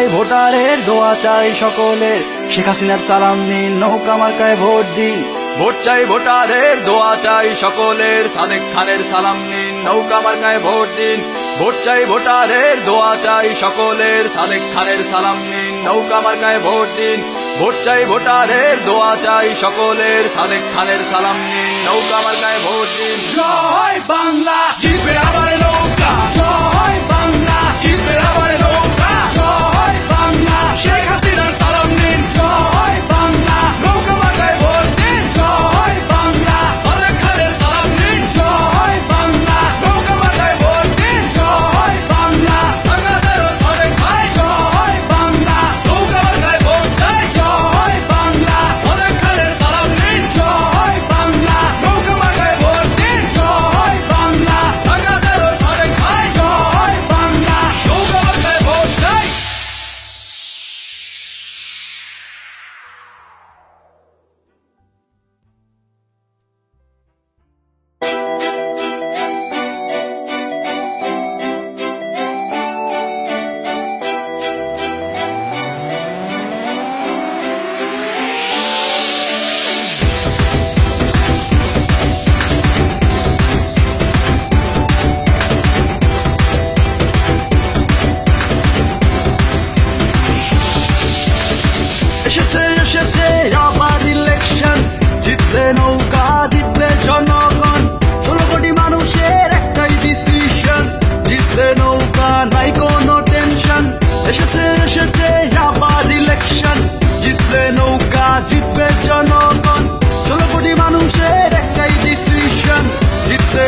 চাই, ভোটারের দোয়া চাই সকলের। শেখ হাসিনার সালাম নিন, নৌকা মার্কায় ভোট দিন। ভোট চাই, ভোটারের দোয়া চাই সকলের। সাদেক খানের সালাম নিন, নৌকা মার্কায় ভোট দিন। ভোট চাই, ভোটারের দোয়া চাই সকলের। সাদেক খানের সালাম নিন, নৌকা মার্কায় ভোট দিন। ভোট চাই, ভোটারের দোয়া চাই সকলের। সাদেক খানের সালাম নিন, নৌকা মার্কায় ভোট দিন। জয় বাংলা, জিতবে এসেছে এসেছে আবার ইলেকশন জিতবে নৌকা জিতবে জনগণ। ষোলো কোটি মানুষের একটাই ডিসিশন জিতবে